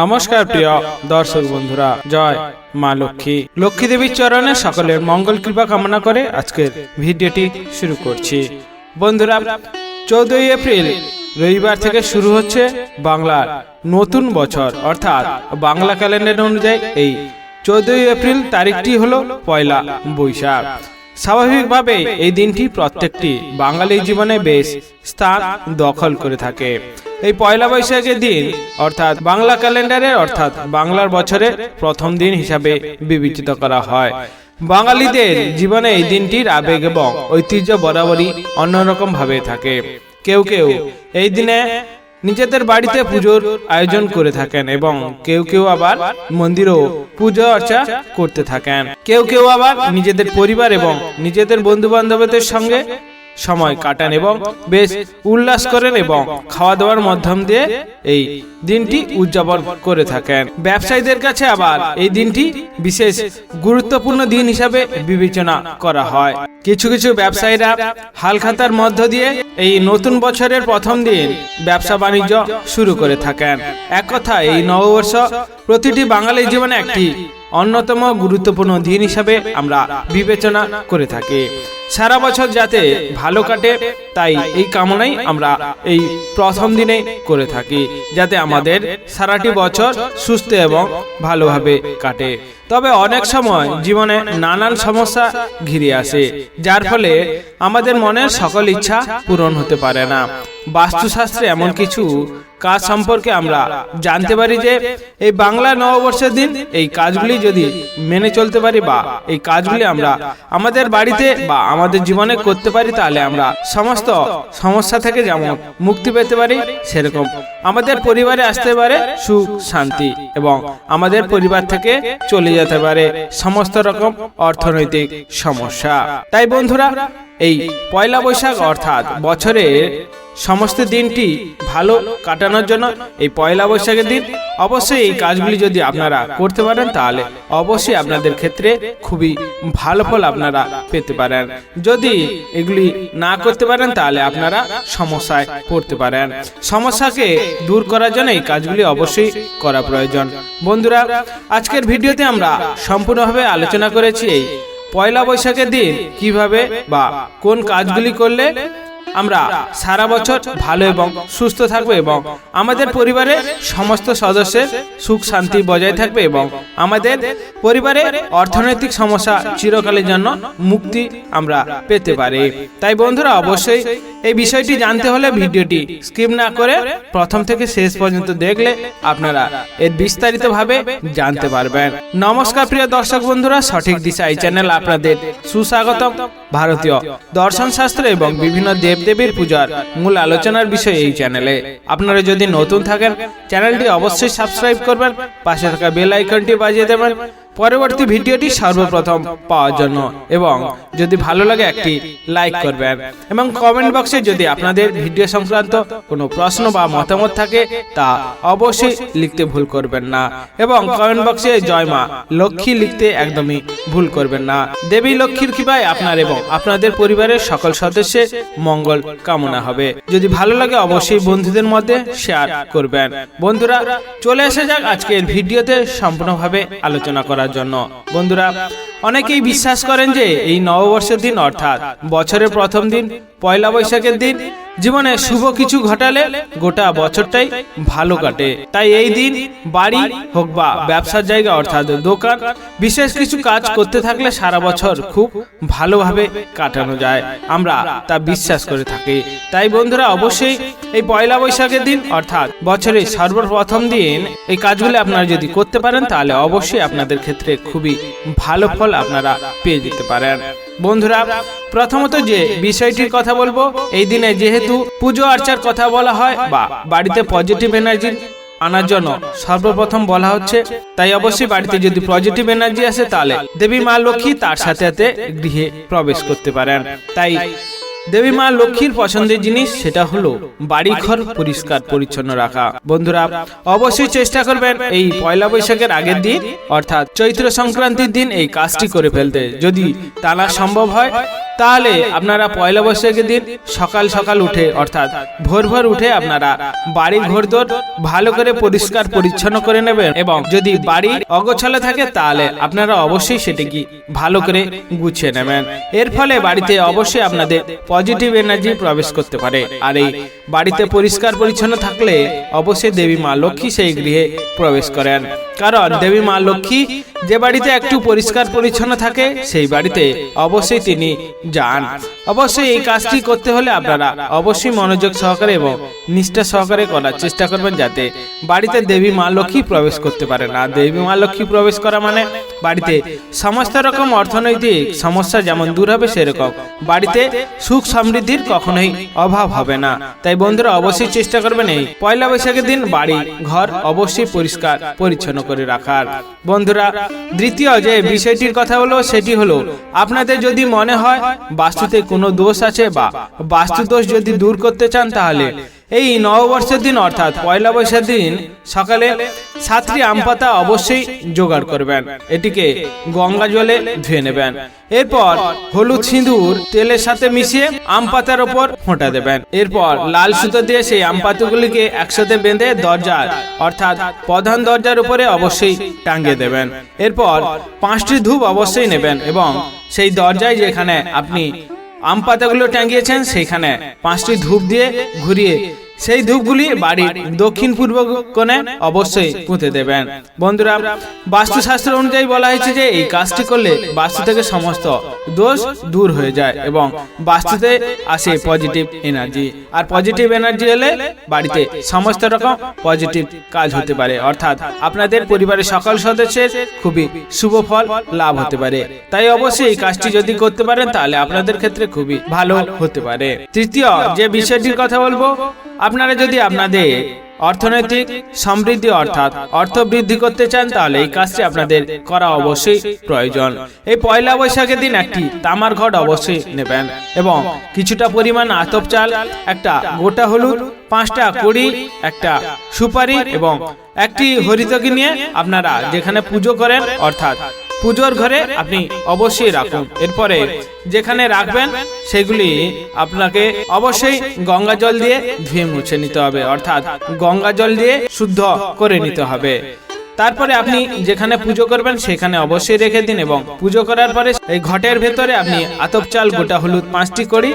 নমস্কার প্রিয় দর্শক বন্ধুরা, জয় মা লক্ষ্মী। লক্ষ্মী দেবীর চরণে সকলের মঙ্গল কৃপা কামনা করে আজকের ভিডিওটি শুরু করছি। বন্ধুরা, চৌদ্দই এপ্রিল রবিবার থেকে শুরু হচ্ছে বাংলার নতুন বছর, অর্থাৎ বাংলা ক্যালেন্ডার অনুযায়ী এই চৌদ্দই এপ্রিল তারিখটি হলো পয়লা বৈশাখ। স্বাভাবিকভাবে এই দিনটি প্রত্যেকটি বাঙালি জীবনে বেশ স্থান দখল করে থাকে। এই পয়লা বৈশাখের দিন, অর্থাৎ বাংলা ক্যালেন্ডারের অর্থাৎ বাংলার বছরের প্রথম দিন হিসাবে বিবেচিত করা হয়। বাঙালিদের জীবনে এই দিনটির আবেগ এবং ঐতিহ্য বরাবরই অন্যরকম ভাবে থাকে। কেউ কেউ এই দিনে নিজেদের বাড়িতে পুজোর আয়োজন করে থাকেন এবং কেউ কেউ আবার মন্দিরেও পুজো অর্চা করতে থাকেন। কেউ কেউ আবার নিজেদের পরিবার এবং নিজেদের বন্ধু বান্ধবদের সঙ্গে সময় কাটান এবং বেশ উল্লাস করেন এবং খাওয়া দাওয়ার মাধ্যম দিয়ে এই দিনটি উদযাপন করে থাকেন। ব্যবসায়ীদের কাছে আবার এই দিনটি বিশেষ গুরুত্বপূর্ণ দিন হিসাবে বিবেচনা করা হয়। কিছু কিছু ব্যবসায়ীরা হালখাতার মধ্য দিয়ে এই নতুন বছরের প্রথম দিন ব্যবসা বাণিজ্য শুরু করে থাকেন। এক কথা এই নববর্ষ প্রতিটি বাঙালির জীবনে একটি অন্যতম গুরুত্বপূর্ণ দিন হিসাবে আমরা বিবেচনা করে থাকি। সারা বছর যাতে ভালো কাটে, তাই এই কামনাই আমরা এই প্রথম দিনে করে থাকি, যাতে আমাদের সারাটি বছর সুস্থ এবং ভালোভাবে কাটে। তবে অনেক সময় জীবনে নানান সমস্যা ঘিরে আসে, যার ফলে আমাদের মনের সকল ইচ্ছা পূরণ হতে পারে না। বাস্তুশাস্ত্রে এমন কিছু কাজ সম্পর্কে আমরা জানতে পারি যে এই বাংলা নববর্ষের দিন এই কাজগুলি যদি মেনে চলতে পারি বা এই কাজগুলি আমরা আমাদের বাড়িতে বা আমাদের জীবনে করতে পারি, তাহলে আমরা সমস্ত সমস্যা থেকে যেমন মুক্তি পেতে পারি, সেরকম আমাদের পরিবারে আসতে পারে সুখ, শান্তি এবং আমাদের পরিবার থেকে চলে যেতে পারে সমস্ত রকম অর্থনৈতিক সমস্যা। তাই বন্ধুরা এই পয়লা বৈশাখ অর্থাৎ বছরের সমস্ত দিনটি ভালো কাটানোর জন্য এই পয়লা বৈশাখের দিন। অবশ্যই এই কাজগুলি যদি আপনারা করতে পারেন, তাহলে অবশ্যই আপনাদের ক্ষেত্রে খুবই ভালো ফল আপনারা পেতে পারেন। যদি এগুলি না করতে পারেন, তাহলে আপনারা সমস্যায় পড়তে পারেন। সমস্যাকে দূর করার জন্য এই কাজগুলি অবশ্যই করা প্রয়োজন। বন্ধুরা, আজকের ভিডিওতে আমরা সম্পূর্ণভাবে আলোচনা করেছি এই পয়লা বৈশাখের দিন কীভাবে বা কোন কাজগুলি করলে আমরা সারা বছর ভালো এবং সুস্থ থাকবে এবং আমাদের পরিবারের সমস্ত সদস্যের সুখ শান্তি বজায় থাকবে এবং আমাদের পরিবারে অর্থনৈতিক সমস্যা চিরকালের জন্য মুক্তি আমরা পেতে পারি। তাই বন্ধুরা, অবশ্যই এই বিষয়টি জানতে হলে ভিডিওটি স্কিপ না করে প্রথম থেকে শেষ পর্যন্ত দেখলে আপনারা এর বিস্তারিতভাবে জানতে পারবেন। নমস্কার প্রিয় দর্শক বন্ধুরা, সঠিক দিশা এই চ্যানেল আপনাদের সুস্বাগতম। ভারতীয় দর্শন শাস্ত্র এবং বিভিন্ন দেবদেবীর পূজার মূল আলোচনার বিষয় এই চ্যানেলে। আপনারা যদি নতুন থাকেন, চ্যানেলটি অবশ্যই সাবস্ক্রাইব করবেন, পাশে থাকা বেল আইকনটি বাজিয়ে দেবেন পরবর্তী ভিডিওটি সর্বপ্রথম পাওয়ার জন্য। এবং যদি ভালো লাগে একটি লাইক করবেন। এবং কমেন্ট বক্সে যদি আপনাদের ভিডিও সংক্রান্ত কোনো প্রশ্ন বা মতামত থাকে, তা অবশ্যই লিখতে ভুল করবেন না। এবং কমেন্ট বক্সে জয় মা লক্ষ্মী লিখতে একদমই ভুল করবেন না। দেবী লক্ষ্মীর কৃপায় আপনার এবং আপনাদের পরিবারের সকল সদস্যের মঙ্গল কামনা হবে। যদি ভালো লাগে, অবশ্যই বন্ধুদের মধ্যে শেয়ার করবেন। বন্ধুরা, চলে এসে যাক আজকের ভিডিওতে সম্পূর্ণভাবে আলোচনা করার জন্য। বন্ধুরা অনেকেই বিশ্বাস করেন যে এই নববর্ষের দিন অর্থাৎ বছরের প্রথম দিন পয়লা বৈশাখের দিন জীবনে শুভ কিছু ঘটালে গোটা বছরটাই ভালো কাটে। তাই এই দিন বাড়ি হোক বা ব্যবসার জায়গা অর্থাৎ দোকান বিশেষ কিছু কাজ করতে থাকলে সারা বছর খুব ভালোভাবে কাটানো যায়। আমরা তা বিশ্বাস করে থাকি। তাই বন্ধুরা অবশ্যই এই পয়লা বৈশাখের দিন অর্থাৎ বছরের সর্বপ্রথম দিন এই কাজগুলো আপনারা যদি করতে পারেন তাহলে অবশ্যই আপনাদের ক্ষেত্রে খুবই ভালো ফল আপনারা পেয়ে যেতে পারেন। বন্ধুরা, প্রথমত যে বিষয়টির কথা বলব, এই দিনে যেহেতু পুজো আর্চার কথা বলা হয় বা বাড়িতে পজিটিভ এনার্জি আনার জন্য সর্বপ্রথম বলা হচ্ছে, তাই অবশ্যই বাড়িতে যদি পজিটিভ এনার্জি আসে তাহলে দেবী মা লক্ষ্মী তার সাথে সাথে গৃহে প্রবেশ করতে পারেন। তাই দেবী মা লক্ষ্মীর পছন্দের জিনিস সেটা হলো বাড়ি ঘর পরিষ্কার পরিচ্ছন্ন রাখা। বন্ধুরা অবশ্যই চেষ্টা করবেন এই পয়লা বৈশাখের আগের দিন অর্থাৎ চৈত্র সংক্রান্তির দিন এই কাজটি করে ফেলতে। যদি তা না সম্ভব হয় তাহলে আপনারা পয়লা বৈশাখের দিন সকাল সকাল উঠে, অর্থাৎ ভোর ভোর উঠে আপনারা বাড়ি ঘরদোর ভালো করে পরিষ্কার পরিচ্ছন্ন করে নেবেন এবং যদি বাড়ি অগোছালো থাকে তাহলে আপনারা অবশ্যই সেটিকে ভালো করে গুছিয়ে নেবেন। এর ফলে বাড়িতে অবশ্যই আপনাদের পজিটিভ এনার্জি প্রবেশ করতে পারে। আর এই বাড়িতে পরিষ্কার পরিচ্ছন্ন থাকলে অবশ্যই দেবী মা লক্ষ্মী সেই গৃহে প্রবেশ করেন। কারণ দেবী মা লক্ষ্মী যে বাড়িতে একটু পরিষ্কার পরিচ্ছন্ন থাকে, সেই বাড়িতে অবশ্যই তিনি যান। অবশ্যই এই কাজটি করতে হলে আপনারা অবশ্যই মনোযোগ সহকারে এবং নিষ্ঠা সহকারে করার চেষ্টা করবেন যাতে বাড়িতে দেবী মা লক্ষ্মী প্রবেশ করতে পারে না। দেবী মা লক্ষ্মী প্রবেশ করা মানে বাড়িতে সমস্ত রকম অর্থনৈতিক সমস্যা যেমন দূর হবে সেরকম বাড়িতে সুখ সমৃদ্ধির কখনোই অভাব হবে না। তাই বন্ধুরা অবশ্যই চেষ্টা করবেন এই পয়লা বৈশাখের দিন বাড়ি, ঘর অবশ্যই পরিষ্কার পরিচ্ছন্ন করে রাখার। বন্ধুরা দ্বিতীয় যে বিষয়টির কথা হলো সেটি হলো, আপনাদের যদি মনে হয় বাস্তুতে কোনো দোষ আছে বা বাস্তু দোষ যদি দূর করতে চান তাহলে এই নববর্ষের দিন অর্থাৎ পয়লা বৈশাখ দিন সকালে সাতটি আম পাতা অবশ্যই জোগাড় করবেন। এটিকে গঙ্গা জলে ধুয়ে নেবেন। এরপর হলুদ সিঁদুর, তেলের সাথে মিশিয়ে আম পাতার ওপর ফোঁটা দেবেন। এরপর লাল সুতো দিয়ে সেই আম পাতাগুলিকে একসাথে বেঁধে দরজার, অর্থাৎ প্রধান দরজার উপরে অবশ্যই টাঙ্গিয়ে দেবেন। এরপর পাঁচটি ধূপ অবশ্যই নেবেন এবং সেই দরজায় যেখানে আপনি আম পাতাগুলো টাঙ্গিয়েছেন সেইখানে পাঁচটি ধূপ দিয়ে ঘুরিয়ে সেই ধূপগুলি বাড়ির দক্ষিণ পূর্ব কোণে অবশ্যই পুঁতে দেবেন। বন্ধুরা, বাস্তুশাস্ত্র অনুযায়ী বলা হয়েছে যে এই কাজটি করলে বাস্তু থেকে সমস্ত দোষ দূর হয়ে যায় এবং বাস্তুতে আসে পজিটিভ এনার্জি আর পজিটিভ এনার্জি এলে বাড়িতে সমস্ত রকম পজিটিভ কাজ হতে পারে। অর্থাৎ আপনাদের পরিবারের সকল সদস্যের খুবই শুভ ফল লাভ হতে পারে। তাই অবশ্যই এই কাজটি যদি করতে পারেন, তাহলে আপনাদের ক্ষেত্রে খুবই ভালো হতে পারে। তৃতীয়, যে বিষয়টির কথা বলব আপনারা যদি আপনাদের অর্থনৈতিক সমৃদ্ধি অর্থাৎ অর্থ বৃদ্ধি করতে চান, তাহলে এই কাজটি আপনাদের করা অবশ্যই প্রয়োজন। এই পয়লা বৈশাখের দিন একটি তামার ঘট অবশ্যই নেবেন এবং কিছুটা পরিমাণ আতপ চাল, একটা গোটা হলুদ, পাঁচটা কড়ি, একটা সুপারি এবং একটি হরিতকি নিয়ে আপনারা যেখানে পুজো করেন, অর্থাৎ পুজোর ঘরে আপনি অবশ্যই রাখুন। এরপরে যেখানে রাখবেন, সেগুলি আপনাকে অবশ্যই গঙ্গা জল দিয়ে ধুয়ে মুছে নিতে হবে। অর্থাৎ গঙ্গা জল দিয়ে শুদ্ধ করে নিতে হবে। তারপরে আপনি যেখানে পুজো করবেন, সেখানে অবশ্যই রেখে দিন এবং পুজো করার পরে এই ঘটের ভেতরে আপনি আতপ চাল, গোটা হলুদ পাঁচটি করি,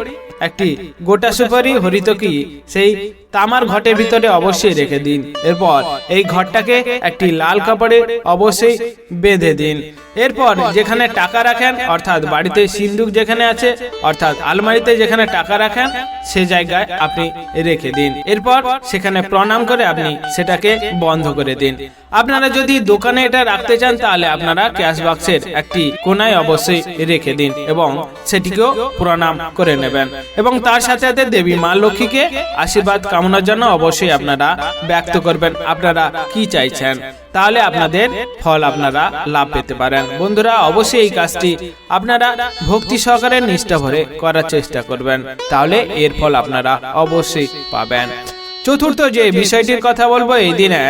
একটি গোটা সুপারি হরিতকি সেই তামার ঘটের ভিতরে অবশ্যই রেখে দিন। এরপর এই ঘরটাকে একটি লাল কাপড়ে অবশ্যই বেঁধে দিন। এরপর যেখানে টাকা রাখেন, অর্থাৎ বাড়িতে সিন্দুক যেখানে আছে, অর্থাৎ আলমারিতে যেখানে টাকা রাখেন, সে জায়গায় আপনি রেখে দিন। এরপর সেখানে প্রণাম করে আপনি সেটাকে বন্ধ করে দিন। আপনারা যদি দোকানে এটা রাখতে চান, তাহলে আপনারা ক্যাশ বাক্সের একটি কোনায় অবশ্যই রেখে দিন এবং সেটিকেও প্রণাম করে নেবেন। এবং তার সাথে সাথে দেবী মা লক্ষ্মীকে আশীর্বাদ কামনার জন্য অবশ্যই আপনারা ব্যক্ত করবেন। আপনারা কি চাইছেন? তাহলে আপনাদের ফল আপনারা লাভ পেতে পারেন। বন্ধুরা, অবশ্যই এই কাজটি আপনারা ভক্তি সহকারে নিষ্ঠা ভরে করার চেষ্টা করবেন। তাহলে এর ফল আপনারা অবশ্যই পাবেন। চতুর্থ যে বিষয়টির কথা বলব, এই দিনে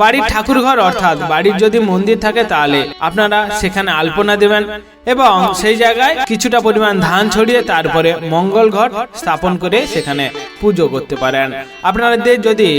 বাড়ির ঠাকুর ঘর অর্থাৎ বাড়ির যদি মন্দির থাকে, তাহলে আপনারা সেখানে আলপনা দেবেন। এবং সেই জায়গায় কিছুটা পরিমাণ ধান ছড়িয়ে তারপরে মঙ্গল ঘর স্থাপন করে সেখানে পুজো করতে পারেন। আপনাদের যদি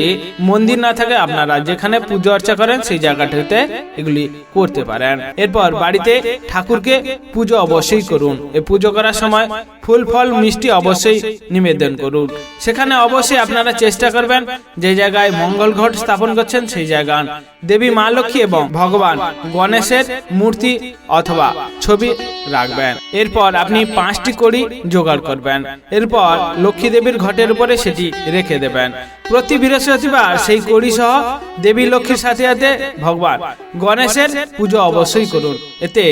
মন্দির না থাকে আপনারা যেখানে পুজো অর্চা করেন সেই জায়গাটাতে এগুলি করতে পারেন। এরপর বাড়িতে ঠাকুরকে পুজো অবশ্যই করুন। এই পুজো করার সময় ফুল ফল মিষ্টি অবশ্যই নিবেদন করুন। সেখানে অবশ্যই আপনারা চেষ্টা করবেন যে জায়গায় মঙ্গল ঘট স্থাপন করছেন সেই জায়গা দেবী মা লক্ষ্মী এবং ভগবান গণেশের মূর্তি অথবা ছবি রাখবেন। এরপর আপনি পাঁচটি কড়ি জোগাড় করবেন। এরপর লক্ষ্মী দেবীর ঘটের উপরে সেটি রেখে দেবেন। প্রতি বৃহস্পতিবার সেই কড়ি সহ দেবী লক্ষ্মীর সাথে সাথে ভগবান গণেশের পুজো অবশ্যই করুন। এতে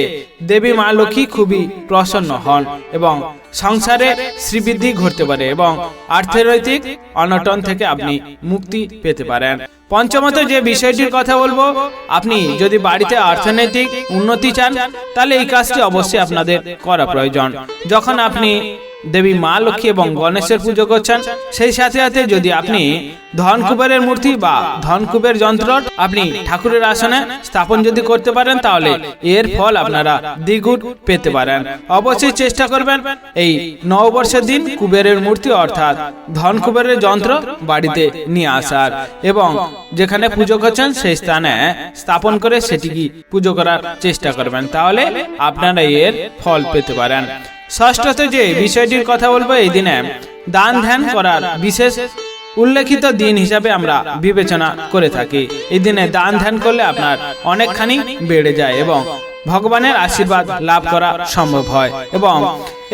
দেবী মা লক্ষ্মী খুবই প্রসন্ন হন এবং সংসারে শ্রীবৃদ্ধি ঘটতে পারে এবং অর্থনৈতিক অনটন থেকে আপনি মুক্তি পেতে পারেন। পঞ্চমত যে বিষয়টির কথা বলব, আপনি যদি বাড়িতে অর্থনৈতিক উন্নতি চান, তাহলে এই কাজটি অবশ্যই আপনাদের করা প্রয়োজন। যখন আপনি দেবী মা লক্ষ্মী এবং গণেশের পুজো করছেন। সেই সাথে সাথে যদি আপনি ধন কুবেরের মূর্তি বা ধন কুবের যন্ত্র আপনি ঠাকুরের আসনে স্থাপন যদি করতে পারেন, তাহলে এর ফল আপনারা দ্বিগুণ পেতে পারেন। অবশ্যই চেষ্টা করবেন এই নববর্ষের দিন কুবেরের মূর্তি অর্থাৎ ধন যন্ত্র বাড়িতে নিয়ে আসার এবং যেখানে পুজো করছেন, সেই স্থানে স্থাপন করে সেটিকে পুজো করার চেষ্টা করবেন। তাহলে আপনারা এর ফল পেতে পারেন। ষষ্ঠত যে বিষয়টির কথা বলব এই দিনে দান ধ্যান করার বিশেষ উল্লেখিত দিন হিসাবে আমরা বিবেচনা করে থাকি। এই দিনে দান ধ্যান করলে আপনার অনেকখানি বেড়ে যায় এবং ভগবানের আশীর্বাদ লাভ করা সম্ভব হয় এবং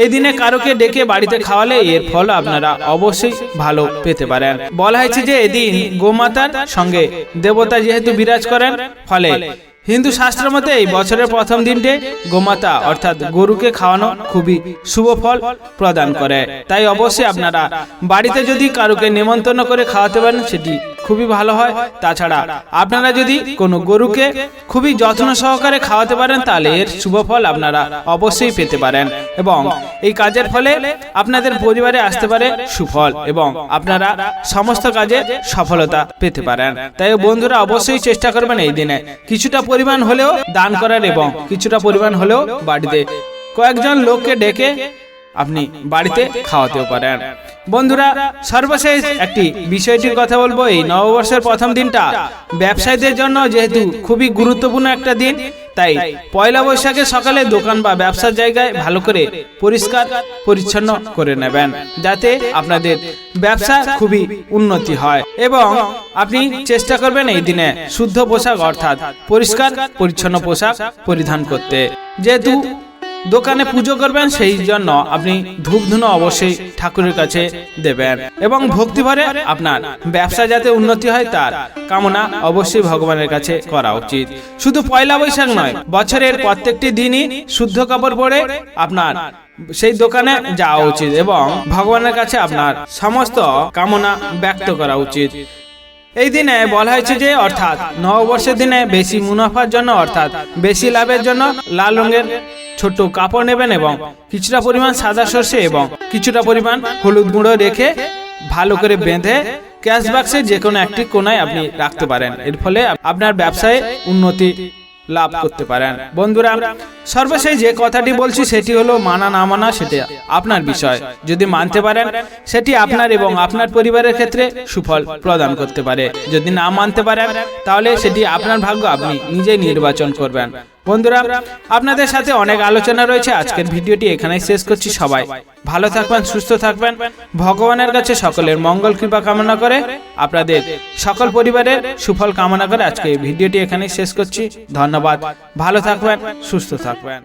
এই দিনে কারোকে ডেকে বাড়িতে খাওয়ালে এর ফল আপনারা অবশ্যই ভালো পেতে পারেন। বলা হয়েছে যে এদিন গোমাতার সঙ্গে দেবতা যেহেতু বিরাজ করেন, ফলে হিন্দু শাস্ত্র মতে এই বছরের প্রথম দিনটি গোমাতা অর্থাৎ গরুকে খাওয়ানো খুবই শুভ ফল প্রদান করে। তাই অবশ্যই আপনারা বাড়িতে যদি কারুকে নেমন্তন্ন করে খাওয়াতে পারেন, সেটি খুবই ভালো হয়। তাছাড়া আপনারা যদি কোনো গরুকে খুবই যত্ন সহকারে খাওয়াতে পারেন, তাহলে এর শুভ ফল আপনারা অবশ্যই পেতে পারেন। এবং এই কাজের ফলে আপনাদের পরিবারে আসতে পারে সুফল এবং আপনারা সমস্ত কাজে সফলতা পেতে পারেন। তাই বন্ধুরা অবশ্যই চেষ্টা করবেন এই দিনে। কিছুটা পরিমাণ হলেও দান করার এবং কিছুটা পরিমাণ হলেও বাড়িতে কয়েকজন লোককে ডেকে আপনি বাড়িতে খাওয়াতেও পারেন। বন্ধুরা, সর্বশেষ একটি বিষয়টির কথা বলব। এই নববর্ষের প্রথম দিনটা ব্যবসায়ীদের জন্য যেহেতু খুবই গুরুত্বপূর্ণ একটা দিন, তাই পয়লা বৈশাখে সকালে দোকান বা ব্যবসার জায়গায় ভালো করে পরিষ্কার, পরিচ্ছন্ন করে নেবেন, যাতে আপনাদের ব্যবসা খুবই উন্নতি হয়। এবং আপনি চেষ্টা করবেন এই দিনে শুদ্ধ পোশাক, অর্থাৎ পরিষ্কার, পরিচ্ছন্ন পোশাক পরিধান করতে। যেহেতু দোকানে পুজো করবেন, সেই জন্য আপনি ধূপ ধুনো অবশ্যই ঠাকুরের কাছে দেবেন। এবং ভক্তি ভরে আপনার ব্যবসা যাতে উন্নতি হয় তার কামনা অবশ্যই ভগবানের কাছে করা উচিত। শুধু পয়লা বৈশাখ নয়, বছরের প্রত্যেকটি দিনই শুদ্ধ কাপড় পরে আপনার সেই দোকানে যাওয়া উচিত এবং ভগবানের কাছে আপনার সমস্ত কামনা ব্যক্ত করা উচিত। এই দিনে বলা হয়েছে যে, অর্থাৎ নববর্ষের দিনে বেশি মুনাফার জন্য, অর্থাৎ বেশি লাভের জন্য লাল রঙের ছোট কাপড় নেবেন এবং কিছুটা পরিমাণ সাদা সর্ষে এবং কিছুটা পরিমাণ হলুদ গুঁড়ো রেখে ভালো করে বেঁধে ক্যাশ যে কোনো একটি কোনায় আপনি রাখতে পারেন। এর ফলে আপনার ব্যবসায় উন্নতি লাভ করতে পারেন। বন্ধুরা, সর্বশেষ যে কথাটি বলছি সেটি হলো, মানা না মানা সেটা আপনার বিষয়। যদি মানতে পারেন, সেটি আপনার এবং আপনার পরিবারের ক্ষেত্রে সুফল প্রদান করতে পারে। যদি না মানতে পারেন, তাহলে সেটি আপনার ভাগ্য, আপনি নিজেই নির্বাচন করবেন। বন্ধুরা, আপনাদের সাথে অনেক আলোচনা রয়েছে। আজকের ভিডিওটি এখানেই শেষ করছি সবাই। ভালো থাকবেন, সুস্থ থাকবেন। ভগবানের কাছে সকলের মঙ্গল কৃপা কামনা করে আপনাদের সকল পরিবারের সুফল কামনা করে আজকে ভিডিওটি এখানেই শেষ করছি। ধন্যবাদ। ভালো থাকবেন, সুস্থ থাকবেন।